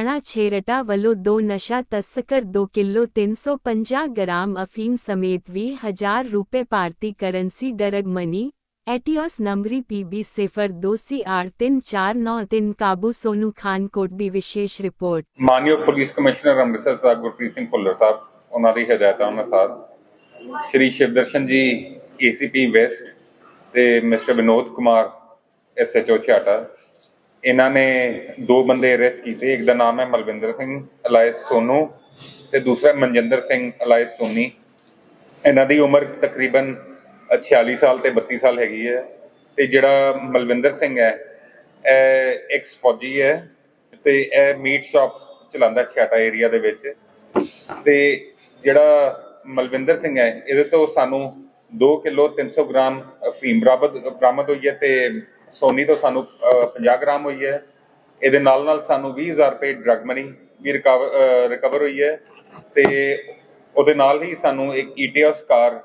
ਥਾਣਾ ਛੇਰਟਾ ਵੱਲੋਂ ਦੋ ਨਸ਼ਾ ਤਸਕਰ 2 ਕਿਲੋ 350 ਗ੍ਰਾਮ ਅਫੀਮ ਸਮੇਤ 20000 ਰੁਪਏ ਭਾਰਤੀ ਕਰੰਸੀ ਡਰਗ ਮਨੀ, ਐਟੀਓਸ ਨੰਬਰੀ ਪੀਬੀ 02CR3493 ਕਾਬੂ ਸੋਨੂ ਖਾਨ ਕੋਟ ਦੀ ਵਿਸ਼ੇਸ਼ ਰਿਪੋਰਟ। ਮਾਨਯੋਗ ਪੁਲਿਸ ਕਮਿਸ਼ਨਰ ਅੰਮ੍ਰਿਤਸਰ ਸਾਹਿਬ ਗੁਰਪ੍ਰੀਤ ਸਿੰਘ ਭੁੱਲਰ ਸਾਹਿਬ, ਉਹਨਾਂ ਦੀ ਹਦਾਇਤਾਂ ਅਨੁਸਾਰ ਸ਼੍ਰੀ ਸ਼ਿਵਦਰਸ਼ਨ ਜੀ ਏਸੀਪੀ ਵੈਸਟ ਤੇ ਮਿਸਟਰ ਵਿਨੋਦ ਕੁਮਾਰ ਐਸਐਚਓ ਛਾਟਾ ਇਹਨਾਂ ਨੇ ਦੋ ਬੰਦੇ ਅਰੈਸਟ ਕੀਤੇ, ਇੱਕ ਦਾ ਨਾਮ ਹੈ ਮਲਵਿੰਦਰ ਸਿੰਘ, ਅਲਾਇਸ ਸੋਨੂ ਤੇ ਦੂਸਰਾ ਮਨਜਿੰਦਰ ਸਿੰਘ, ਅਲਾਇਸ ਸੋਨੀ। ਇਹਨਾਂ ਦੀ ਉਮਰ ਤਕਰੀਬਨ 46 ਸਾਲ ਤੇ 32 ਸਾਲ ਹੈਗੀ ਹੈ ਤੇ ਜਿਹੜਾ ਮਲਵਿੰਦਰ ਸਿੰਘ ਹੈ, ਇਹ ਐਕਸ ਫੌਜੀ ਹੈ ਤੇ ਇਹ ਮੀਟ ਸ਼ਾਪ ਚਲਾਉਂਦਾ ਛਾਟਾ ਏਰੀਆ ਦੇ ਵਿੱਚ। ਤੇ ਜਿਹੜਾ ਮਲਵਿੰਦਰ ਸਿੰਘ ਹੈ, ਇਹਦੇ ਤੋਂ ਸਾਨੂੰ 2 ਕਿਲੋ 300 ਗ੍ਰਾਮ ਅਫੀਮ ਬਰਾਮਦ ਬਰਾਮਦ ਹੋਈ ਹੈ ਤੇ ਸੋਨੀ ਤੋਂ ਸਾਨੂੰ 50 ਗ੍ਰਾਮ ਹੋਈ ਹੈ। ਇਹਦੇ ਨਾਲ ਨਾਲ ਸਾਨੂੰ 20000 ਰੁਪਏ ਡਰਗ ਮਨੀ ਵੀ ਰਿਕਵਰ ਹੋਈ ਹੈ। ਤੇ ਉਹਦੇ ਨਾਲ ਹੀ ਸਾਨੂੰ ਇੱਕ ਈਟੀਐਸ ਕਾਰ,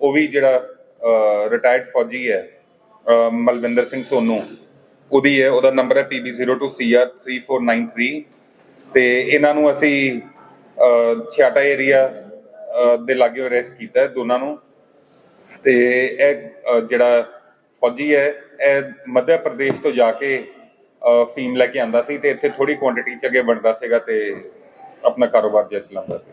ਉਹ ਵੀ ਜਿਹੜਾ ਰਿਟਾਇਰਡ ਫੌਜੀ ਹੈ ਮਲਵਿੰਦਰ ਸਿੰਘ ਸੋਨੂ, ਉਹਦੀ ਹੈ। ਉਹਦਾ ਨੰਬਰ ਹੈ PB02CR3493 ਤੇ ਇਹਨਾਂ ਨੂੰ ਅਸੀਂ ਛਿਆਟਾ ਏਰੀਆ ਦੇ ਲਾਗੇ ਅਰੈਸਟ ਕੀਤਾ ਦੋਨਾਂ ਨੂੰ। ਤੇ ਇਹ ਜਿਹੜਾ ਫੌਜੀ ਹੈ ਇਹ ਮੱਧ ਪ੍ਰਦੇਸ਼ ਤੋਂ ਜਾ ਕੇ ਅਹ, ਫੀਮ ਲੈ ਕੇ ਆਂਦਾ ਸੀ ਤੇ ਇੱਥੇ ਥੋੜੀ ਕੁਆਂਟੀਟੀ ਚ ਅੱਗੇ ਵੰਡਦਾ ਸੀਗਾ ਤੇ ਆਪਣਾ ਕਾਰੋਬਾਰ ਜਿਹਾ ਚਲਾਉਂਦਾ ਸੀ।